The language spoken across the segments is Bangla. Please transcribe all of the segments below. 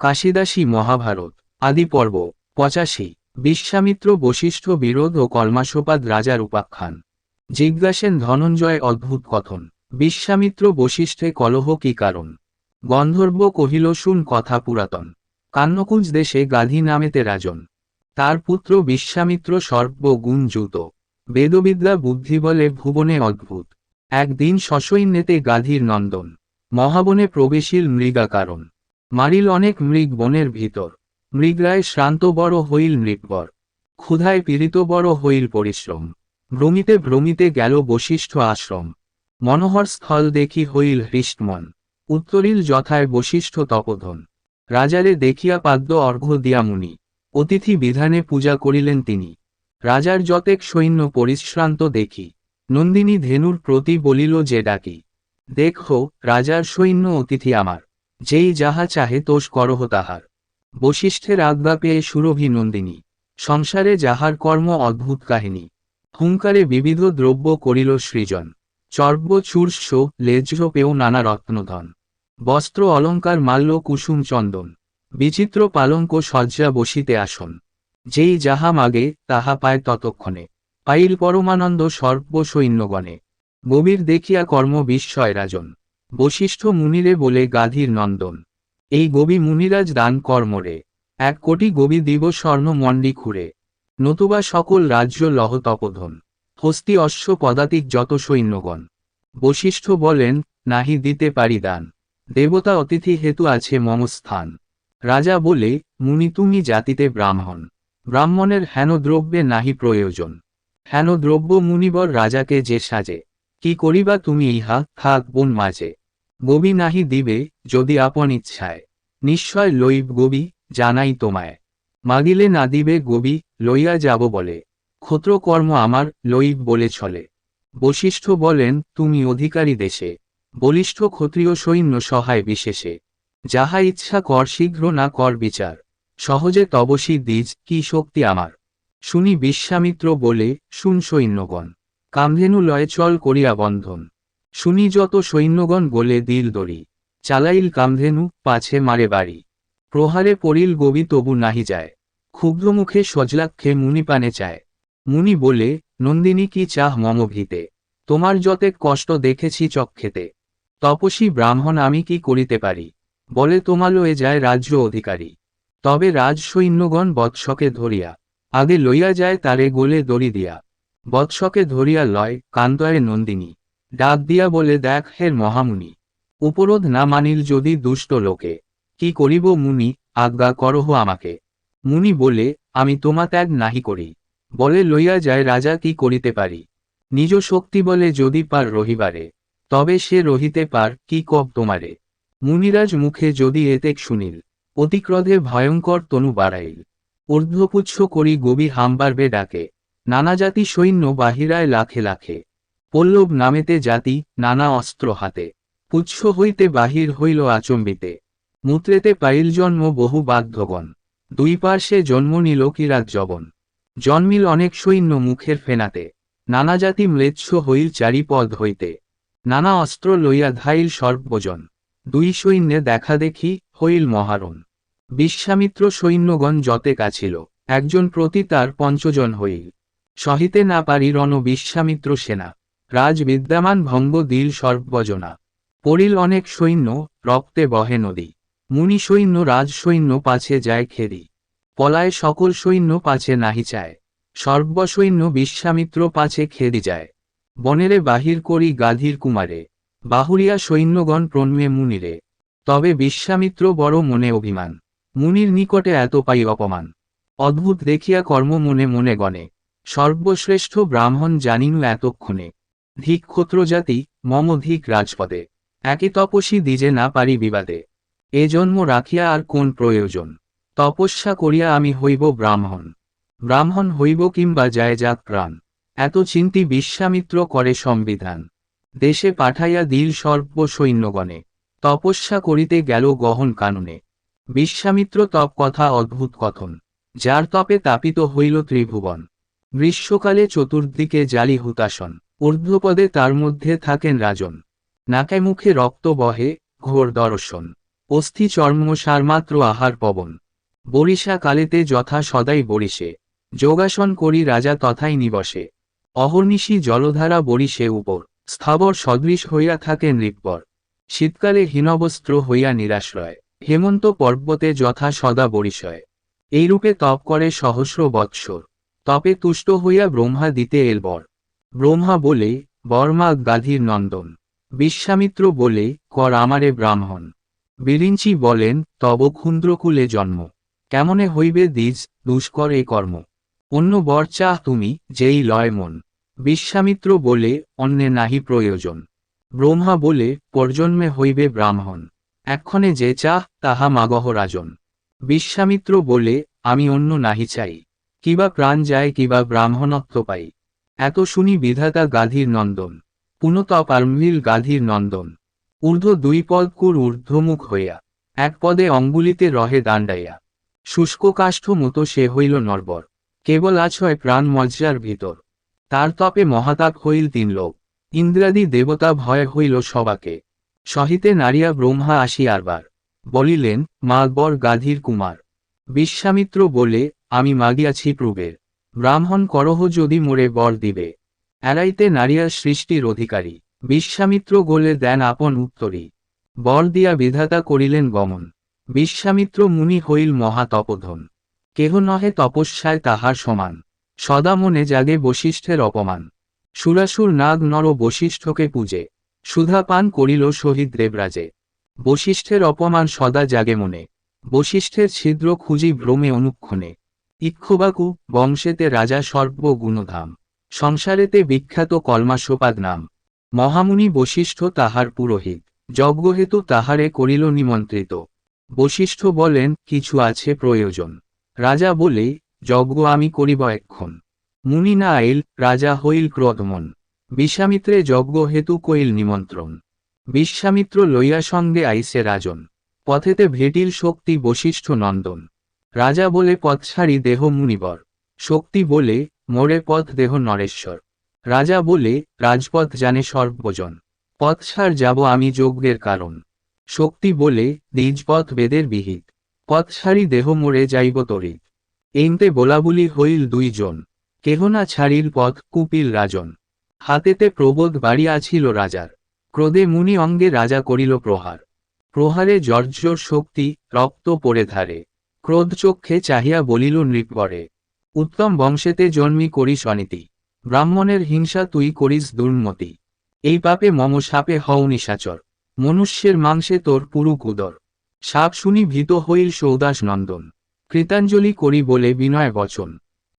কাশিদাসী মহাভারত, আদি পর্ব, পঁচাশি, বিশ্বামিত্র বশিষ্ঠ বিরোধ ও কলমাসোপাদ রাজার উপাখ্যান জিজ্ঞাসেন ধনঞ্জয় অদ্ভুত কথন, বিশ্বামিত্র বশিষ্ঠে কলহ কি কারণ? গন্ধর্ব কহিল, শুন কথা পুরাতন। কান্নকুঞ্জ দেশে গাধী নামেতে রাজন। তার পুত্র বিশ্বামিত্র সর্ব গুণযুত বেদবিদ্যা বুদ্ধি বলে ভুবনে অদ্ভুত। একদিন সসৈন্যেতে গাধীর নন্দন। মহাবনে প্রবেশিল মৃগা কারণ মারিল অনেক মৃগ বনের ভিতর। মৃগরায় শ্রান্ত বড় হইল নৃপবর ক্ষুধায় পীড়িত বড় হইল পরিশ্রম। ভ্রমিতে ভ্রমিতে গেল বশিষ্ঠ আশ্রম। মনোহর স্থল দেখি হইল হৃষ্টমন। উত্তরিল যথায় বশিষ্ঠ তপধন। রাজারে দেখিয়া পাদ্য অর্ঘ্য দিয়া মুনি। অতিথি বিধানে পূজা করিলেন তিনি। রাজার যতেক সৈন্য পরিশ্রান্ত দেখি। নন্দিনী ধেনুর প্রতি বলিল যে ডাকি। দেখো রাজার সৈন্য অতিথি আমার। যেই যাহা চাহে তোষ করহ তাহার। বশিষ্ঠের আজ্ঞা পেয়ে সুরভি নন্দিনী সংসারে যাহার কর্ম অদ্ভুত কাহিনী। হুঙ্কারে বিবিধ দ্রব্য করিল সৃজন। চর্ব চূর্ষ লেজ্জ পেও নানা রত্নধন। বস্ত্র, অলঙ্কার, মাল্য, কুসুম, চন্দন। বিচিত্র পালঙ্ক সজ্জা বসিতে আসন। যেই যাহা মাগে, তাহা পায় ততক্ষণে। পাইল পরমানন্দ সর্ব সৈন্যগণে। গভীর দেখিয়া কর্ম বিস্ময় রাজন বশিষ্ঠ মুনিরে বলে গাধীর নন্দন। এই গবি মুনিরাজ দান কর্মরে। এক কোটি গবি দিব স্বর্ণ মণ্ডি খুঁড়ে। নতুবা সকল রাজ্য লহ তপধন। হস্তি অশ্ব পদাতিক যত সৈন্যগণ। বশিষ্ঠ বলেন, নাহি দিতে পারি দান। দেবতা অতিথি হেতু আছে মমস্থান। রাজা বলে, মুনি তুমি জাতিতে ব্রাহ্মণ। ব্রাহ্মণের হেন দ্রব্যে নাহি প্রয়োজন। হেন দ্রব্য মুনিবর রাজাকে যে সাজে। কি করিবা তুমি ইহা, থাক বন মাঝে। গবি নাহি দিবে, যদি আপন ইচ্ছায়। নিশ্চয় লইব গবি জানাই তোমায়। মাগিলে না দিবে গবি লইয়া যাব বলে। ক্ষত্রকর্ম আমার, লইব বলে চলে। বশিষ্ঠ বলেন, তুমি অধিকারী দেশে। বলিষ্ঠ ক্ষত্রিয় সৈন্য সহায় বিশেষে। যাহা ইচ্ছা কর শীঘ্র না কর বিচার। সহজে তবসী দ্বিজ, কি শক্তি আমার? শুনি বিশ্বামিত্র বলে, শুন সৈন্যগণ। কামধেনু লয়ে চল করিয়া বন্ধন। শুনি যত সৈন্যগণ গোলে দিল দড়ি, চালাইল কামধেনু পাছে মারে বাড়ি। প্রহারে পড়িল গবি তবু নাহি যায়, ক্ষুব্ধ মুখে সজলাক্ষে মুনি পানে চায়। মুনি বলে, নন্দিনী কি চাহ মম ভিতে, তোমার যতেক কষ্ট দেখেছি চক্ষেতে। তপসী ব্রাহ্মণ আমি কি করিতে পারি? বলে তোমালয়ে যায় রাজ্য অধিকারী। তবে রাজ সৈন্যগণ বৎসকে ধরিয়া, আগে লইয়া যায় তারে গোলে দড়ি দিয়া। বৎসকে ধরিয়া লয় কান্তয়ে নন্দিনী। ডাক দিয়া বলে, দেখ হের মহামুনি, উপরোধ না মানিল যদি দুষ্ট লোকে। কি করিব মুনি, আজ্ঞা করহ আমাকে? মুনি বলে, আমি তোমা ত্যাগ নাহি করি। বলে, লইয়া যায়, রাজা কি করিতে পারি? নিজ শক্তি বলে, যদি পার রহিবারে, তবে সে রহিতে পার, কি কব তোমারে? মুনিরাজ মুখে যদি এতেক শুনিল, অতিক্রধে ভয়ঙ্কর তনু বাড়াইল। ঊর্ধ্বপুচ্ছ করি গবি হামবারবে ডাকে। নানা জাতি সৈন্য বাহিরায় লাখে লাখে। পল্লব নামেতে জাতি, নানা অস্ত্র হাতে। পুচ্ছ হইতে বাহির হইল আচম্বিতে। মূত্রেতে পাইল জন্ম বহু বাধ্যগণ দুই পার্শ্বে জন্ম নিল কিরাত জবন জন্মিল অনেক সৈন্য মুখের ফেনাতে। নানা জাতি ম্লেচ্ছ হইল চারিপদ হইতে। নানা অস্ত্র লইয়া ধাইল সর্বজন। দুই সৈন্যে দেখা দেখি হইল মহারণ। বিশ্বামিত্র সৈন্যগণ যতে কাছিল। একজন প্রতি তার পঞ্চজন হইল। সহিতে না পারি রণ বিশ্বামিত্র সেনা। রাজ বিদ্যমান ভঙ্গ দিল সর্বজনা। পড়িল অনেক সৈন্য, রক্তে বহে নদী। মুনি সৈন্য, রাজ সৈন্য পাছে যায় খেরি। পলায় সকল সৈন্য পাছে নাহি চায়। সর্বসৈন্য বিশ্বামিত্র পাছে খেদি যায়। বনেরে বাহির করি গাধীর কুমারে। বাহুরিয়া সৈন্যগণ প্রণমে মুনিরে। তবে বিশ্বামিত্র বড় মনে অভিমান। মুনির নিকটে এত পাই অপমান। অদ্ভুত দেখিয়া কর্ম মনে মনে গণে। সর্বশ্রেষ্ঠ ব্রাহ্মণ জানিনু এতক্ষণে। ধিক ক্ষত্রজাতি মম ধিক রাজপদে। একে তপস্বী দিজে না পারি বিবাদে। এ জন্ম রাখিয়া আর কোন প্রয়োজন? তপস্যা করিয়া আমি হইব ব্রাহ্মণ। ব্রাহ্মণ হইব কিংবা যায় যাক প্রাণ। এত চিন্তি বিশ্বামিত্র করে সংবিধান। দেশে পাঠাইয়া দিল সর্ব সৈন্যগণে। তপস্যা করিতে গেল গহন কাননে। বিশ্বামিত্র তপ কথা অদ্ভুত কথন। যার তপে তাপিত হইল ত্রিভুবন। গ্রীষ্মকালে চতুর্দিকে জালি হুতাসন ঊর্ধ্বপদে তার মধ্যে থাকেন রাজন। নাকে মুখে রক্ত বহে, ঘোর দর্শন। অস্থি চর্ম সারমাত্র আহার পবন। বরিশা কালেতে যথা সদাই বরিশে। যোগাসন করি রাজা তথাই নিবসে। অহর্নিশি জলধারা বরিশে উপর। স্থাবর সদৃশ হইয়া থাকেন নৃপর শীতকালে হীনবস্ত্র হইয়া নিরাশ্রয়। হেমন্ত পর্বতে যথা সদা বরিশয়। এইরূপে তপ করে সহস্র বৎসর। তপে তুষ্ট হইয়া ব্রহ্মা দিতে এলবর ব্রহ্মা বলে, বর্মা গাধীর নন্দন। বিশ্বামিত্র বলে, কর আমারে ব্রাহ্মণ। বিরিঞ্চি বলেন, তব ক্ষুদ্রকুলে জন্ম। কেমনে হইবে দ্বিজ, দুষ্কর এ কর্ম? অন্য বর চাহ তুমি, যেই লয় মন। বিশ্বামিত্র বলে, অন্যে নাহি প্রয়োজন। ব্রহ্মা বলে, পর্জন্মে হইবে ব্রাহ্মণ। এক্ষণে যে চাহ, তাহা মাগহ রাজন। বিশ্বামিত্র বলে, আমি অন্য নাহি চাই। কিবা প্রাণ যায়, কিবা ব্রাহ্মণত্ব পাই। এত শুনি বিধাতা গাধীর নন্দন, পুনতপ আর্মিল গাধীর নন্দন। ঊর্ধ্ব দুই পদ কুর ঊর্ধ্বমুখ হইয়া, এক পদে অঙ্গুলিতে রহে দাণ্ডাইয়া। শুষ্ক কাষ্ঠ মতো সে হইল নরবর, কেবল আছয় প্রাণ মজ্জার ভিতর। তার তপে মহাতাপ হইল তিন লোক, ইন্দ্রাদি দেবতা ভয় হইল সবাকে। সহিতে নারিয়া ব্রহ্মা আসি আসিয়ারবার বলিলেন, মাগবর গাধীর কুমার, বিশ্বামিত্র বলে, আমি মাগিয়াছি প্রবের। ব্রাহ্মণ করহ যদি মোরে বর দিবে। এড়াইতে নারিয়া সৃষ্টির অধিকারী, বিশ্বামিত্র গোলে দেন আপন উত্তরী। বর দিয়া বিধাতা করিলেন গমন। বিশ্বামিত্র মুনি হইল মহাতপধন। কেহ নহে তপস্যায় তাহার সমান। সদা মনে জাগে বশিষ্ঠের অপমান। সুরাসুর নাগ নর বশিষ্ঠকে পূজে। সুধা পান করিল শহীদ দেবরাজে। বশিষ্ঠের অপমান সদা জাগে মনে। বশিষ্ঠের ছিদ্র খুঁজি ভ্রমে অনুক্ষণে। ইক্ষুবাকু বংশেতে রাজা সর্বগুণধাম। সংসারেতে বিখ্যাত কলমাসোপাদ নাম। মহামুনি বশিষ্ঠ তাহার পুরোহিত। যজ্ঞহেতু তাহারে করিল নিমন্ত্রিত। বশিষ্ঠ বলেন, কিছু আছে প্রয়োজন। রাজা বলে, যজ্ঞ আমি করিব এক্ষণ মুনি না আইল রাজা হইল ক্রদমন বিশ্বামিত্রে যজ্ঞ হেতু কইল নিমন্ত্রণ। বিশ্বামিত্র লইয়া সঙ্গে আইসে রাজন। পথেতে ভেটিল শক্তি বশিষ্ঠ নন্দন। রাজা বলে পথ ছাড়ি দেহ মুনিবর, শক্তি বলে মোরে পথ দেহ নরেশ্বর। রাজা বলে রাজপথ জানে সর্বজন, পথ ছাড় যাব আমি যজ্ঞের কারণ। শক্তি বলে দ্বিজপথ বেদের বিহিত, পথ ছাড়ি দেহ মোরে যাইব তরিত এইমতে বলাবুলি হইল দুইজন, কেহ না ছাড়িল পথ কুপিল রাজন। হাতেতে প্রবোধ বাড়িয়াছিল রাজার, ক্রোধে মুনি অঙ্গে রাজা করিল প্রহার। প্রহারে জর্জর শক্তি রক্ত পড়ে ধারে। ক্রোধ চক্ষে চাহিয়া বলিল নৃপরে উত্তম বংশেতে জন্মি করিস অনীতি, ব্রাহ্মণের হিংসা তুই করিস দুর্মতি, এই পাপে মম সাপে হও নিশাচর, মনুষ্যের মাংসে তোর পুরু কুদর সাপ শুনি ভীত হইল সৌদাস নন্দন, কৃতাঞ্জলি করি বলে বিনয় বচন,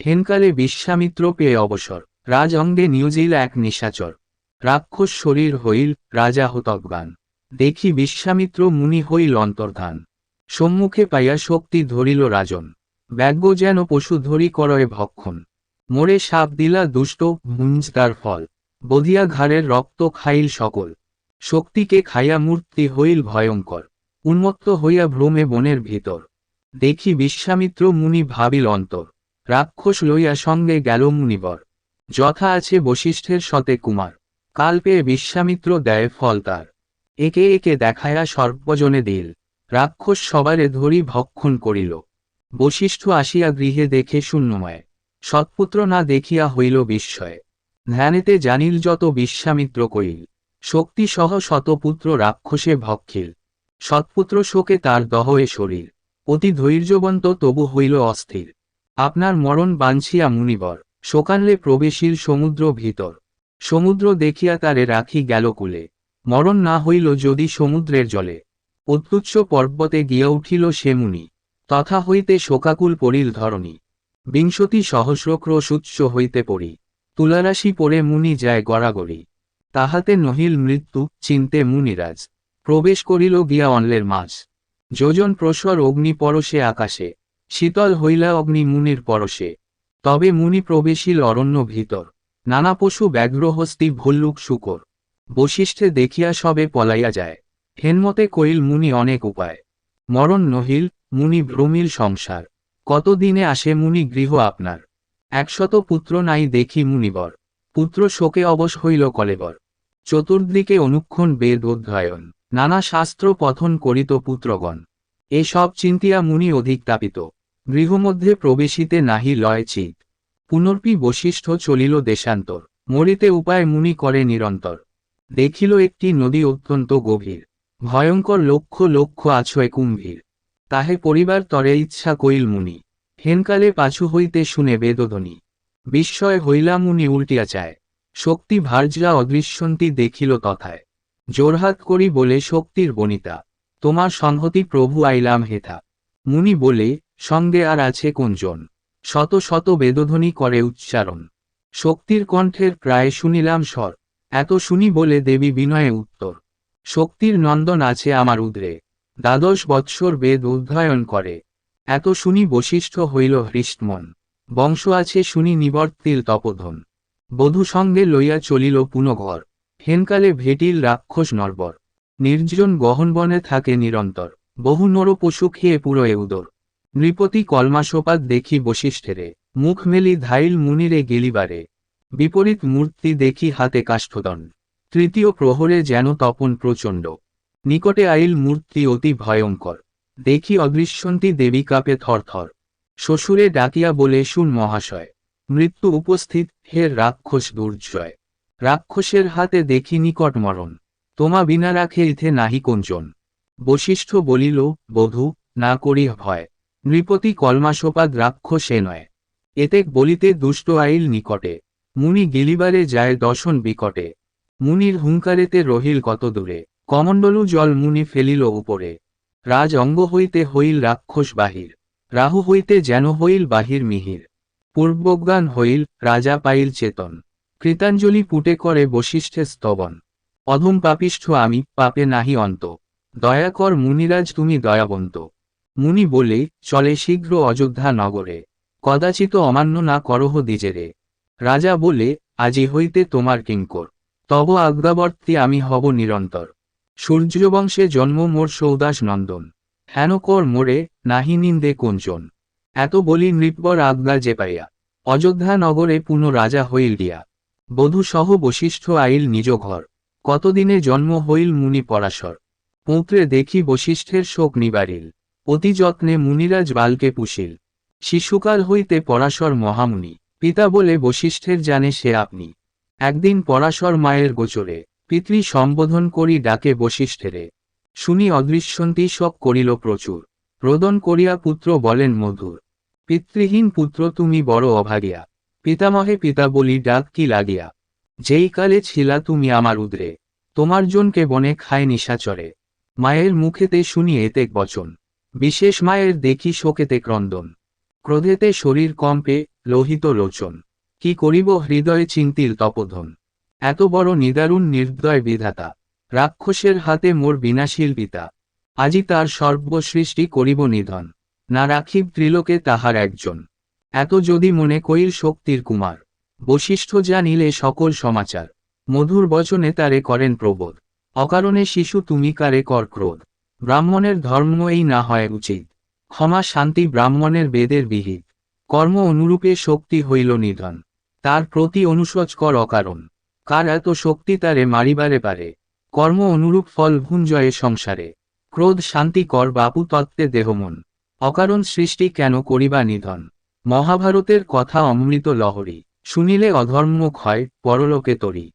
হেনকালে বিশ্বামিত্র পেয়ে অবসর রাজ অঙ্গে নিয়োজিল এক নিশাচর, রাক্ষস শরীর হইল রাজা হতজ্ঞান, দেখি বিশ্বামিত্র মুনি হইল অন্তর্ধান। সম্মুখে পাইয়া শক্তি ধরিল রাজন। ব্যাগ্য যেন পশু ধরি করয়ে ভক্ষণ। মোরে সাপ দিলা দুষ্ট ভুঞ্জ তার ফল। বধিয়া ঘাড়ের রক্ত খাইল সকল। শক্তিকে খাইয়া মূর্তি হইল ভয়ঙ্কর। উন্মত্ত হইয়া ভ্রমে বনের ভিতর। দেখি বিশ্বামিত্র মুনি ভাবিল অন্তর। রাক্ষস লইয়া সঙ্গে গেল মুনিবর। যথা আছে বশিষ্ঠের সতে কুমার। কাল পেয়ে বিশ্বামিত্র দেয় ফল তার। একে একে দেখায়া সর্বজনে দিল। রাক্ষস সবারে ধরি ভক্ষণ করিল। বশিষ্ঠ আসিয়া গৃহে দেখে শূন্যময়। সৎপুত্র না দেখিয়া হইল বিস্ময়। ধ্যানেতে জানিল যত বিশ্বামিত্র কইল। শক্তিসহ শতপুত্র রাক্ষসে ভক্ষিল। সৎপুত্র শোকে তার দহয়ে শরীর। অতি ধৈর্যবন্ত তবু হইল অস্থির। আপনার মরণ বাঞ্ছিয়া মুনিবর। শোকানলে প্রবেশীর সমুদ্র ভিতর। সমুদ্র দেখিয়া তারে রাখি গেল কুলে। মরণ না হইল যদি সমুদ্রের জলে। অত্যুচ্চ পর্বতে গিয়া উঠিল সে মুনি। তথা হইতে শোকাকুল পড়িল ধরণী। বিংশতি সহস্র ক্রোশুচ্চ হইতে পড়ি। তুলারাশি পরে মুনি যায় গড়াগড়ি। তাহাতে নহিল মৃত্যু, চিনতে মুনিরাজ। প্রবেশ করিল গিয়া অনলের মাঝ। যোজন প্রসর অগ্নি পরশে আকাশে। শীতল হইলা অগ্নি মুনির পরশে। তবে মুনি প্রবেশিল অরণ্য ভিতর। নানা পশু ব্যাঘ্রহস্তি ভল্লুক শুকর। বশিষ্ঠে দেখিয়া সবে পলাইয়া যায়। হেনমতে কইল, মুনি, অনেক উপায়। মরণ নহিল, মুনি ভ্রমিল সংসার। কতদিনে আসে মুনি গৃহ আপনার? একশত পুত্র নাই দেখি মুনিবর। পুত্র শোকে অবশ হইল কলেবর। চতুর্দিকে অনুক্ষণ বেদ অধ্যয়ন। নানা শাস্ত্র পথন করিত পুত্রগণ। এসব চিন্তিয়া মুনি অধিক তাপিত। গৃহমধ্যে প্রবেশিতে নাহি লয় চিত। পুনর্পি বশিষ্ঠ চলিল দেশান্তর। মরিতে উপায় মুনি করে নিরন্তর। দেখিল একটি নদী অত্যন্ত গভীর। ভয়ঙ্কর লক্ষ লক্ষ আছয় কুম্ভীর। তাহে পরিবার তরে ইচ্ছা কইল মুনি, হেনকালে পাছু হইতে শুনে বেদধ্বনি বিস্ময় হইলা মুনি উল্টিয়া চায় শক্তি ভার্যা অদৃশ্যন্তি দেখিল তথায়। জোরহাত করি বলে শক্তির বনিতা, তোমার সংহতি প্রভু আইলাম হেথা। মুনি বলে, সঙ্গে আর আছে কোনজন? শত শত বেদধ্বনি করে উচ্চারণ। শক্তির কণ্ঠের প্রায় শুনিলাম স্বর, এত শুনি বলে দেবী বিনয়ে উত্তর। শক্তির নন্দন আছে আমার উদ্রে। দ্বাদশ বৎসর বেদ অধ্যয়ন করে। এত শুনি বশিষ্ঠ হইল হৃষ্টমন। বংশ আছে শুনি নিবর্তিল তপধন। বধূ সঙ্গে লইয়া চলিল পুনঘর। হেনকালে ভেটিল রাক্ষস নরবর। নির্জন গহনবনে থাকে নিরন্তর। বহু নর পশু খেয়ে পুরোয় উদর। নৃপতি কলমাসোপাত দেখি বশিষ্ঠেরে। মুখ মেলি ধাইল মুনিরে গেলিবারে। বিপরীত মূর্তি দেখি হাতে কাষ্ঠদণ্ড। তৃতীয় প্রহরে যেন তপন প্রচণ্ড। নিকটে আইল মূর্তি অতি ভয়ঙ্কর। দেখি অদৃশ্যন্তি দেবী কাপে থরথর। শ্বশুরে ডাকিয়া বলে, শুন মহাশয়, মৃত্যু উপস্থিত, হে রাক্ষস দুর্জয়। রাক্ষসের হাতে দেখি নিকট মরণ। তোমা বিনা রাখে ইথে নাহি কোঞ্চন বশিষ্ঠ বলিল, বধূ, না করি ভয়। নৃপতি কলমাসোপাদ রাক্ষসে নয়। এতেক বলিতে দুষ্ট আইল নিকটে। মুনি গিলিবারে যায় দশন বিকটে। মুনির হুঙ্কারেতে রহিল কত দূরে কমণ্ডলু জল মুনি ফেলিল উপরে। রাজ অঙ্গ হইতে হইল রাক্ষস বাহির। রাহু হইতে যেন হইল বাহির মিহির। পূর্বজ্ঞান হইল রাজা পাইল চেতন। কৃতাঞ্জলি পুটে করে বশিষ্ঠে স্তবন। অধম পাপিষ্ঠ আমি, পাপে নাহি অন্ত। দয়া কর মুনিরাজ তুমি দয়াবন্ত। মুনি বলে, চলে শীঘ্র অযোধ্যা নগরে। কদাচিত অমান্য না করহ দিজেরে রাজা বলে, আজি হইতে তোমার কিঙ্কর। তব আজ্ঞাবর্তী আমি হব নিরন্তর। সূর্যবংশে জন্ম মোর সৌদাস নন্দন। হেন কর মোরে নাহি নিন্দে কোঞ্চন এত বলি নৃপর আজ্ঞা যে পাইয়া। অযোধ্যা নগরে পুনঃ রাজা হইল দিয়া। বধূ সহ বশিষ্ঠ আইল নিজ ঘর। কতদিনে জন্ম হইল মুনি পরাশর। পৌত্রে দেখি বশিষ্ঠের শোক নিবারিল। অতি যত্নে মুনিরাজ বালকে পুষিল। শিশুকাল হইতে পরাশর মহামুনি। পিতা বলে বশিষ্ঠের জানে সে আপনি। একদিন পরাশর মায়ের গোচরে পিতৃ সম্বোধন করি ডাকে বশিষ্ঠেরে। শুনি অদৃশ্যন্তি শোক করিল প্রচুর। রোদন করিয়া পুত্র বলেন, মধুর। পিতৃহীন পুত্র তুমি বড় অভাগিয়া। পিতামহে পিতা বলি, ডাক কি লাগিয়া? যেই কালে ছিলা তুমি আমার উদ্রে। তোমার জনকে বনে খায় নিশাচরে মায়ের মুখেতে শুনি এতেক বচন। বিশেষ মায়ের দেখি শোকেতে ক্রন্দন ক্রোধেতে শরীর কম্পে লোহিত লোচন। কি করিব হৃদয়ে চিন্তির তপধন। এত বড় নিদারুণ নির্দয় বিধাতা, রাক্ষসের হাতে মোর বিনাশীল পিতা। আজি তার সর্বসৃষ্টি করিব নিধন, না রাখিব ত্রিলোকে তাহার একজন। এত যদি মনে কইল শক্তির কুমার, বশিষ্ঠ জানিলে সকল সমাচার। মধুর বচনে তারে করেন প্রবোধ, অকারণে শিশু তুমি কারে কর ক্রোধ। ব্রাহ্মণের ধর্ম এই না হয় উচিত, ক্ষমা শান্তি ব্রাহ্মণের বেদের বিহিত। কর্ম অনুরূপে শক্তি হইল নিধন। তার প্রতি অনুশোচ কর অকারণ। কার এত শক্তি তারে মারিবারে পারে। কর্ম অনুরূপ ফল ভুঞ্জয়ে সংসারে। ক্রোধ শান্তি কর বাপু তত্ত্বে দেহমন অকারণ সৃষ্টি কেন করিবা নিধন? মহাভারতের কথা অমৃত লহরী। শুনিলে অধর্ম ক্ষয়, পরলোকে তরি।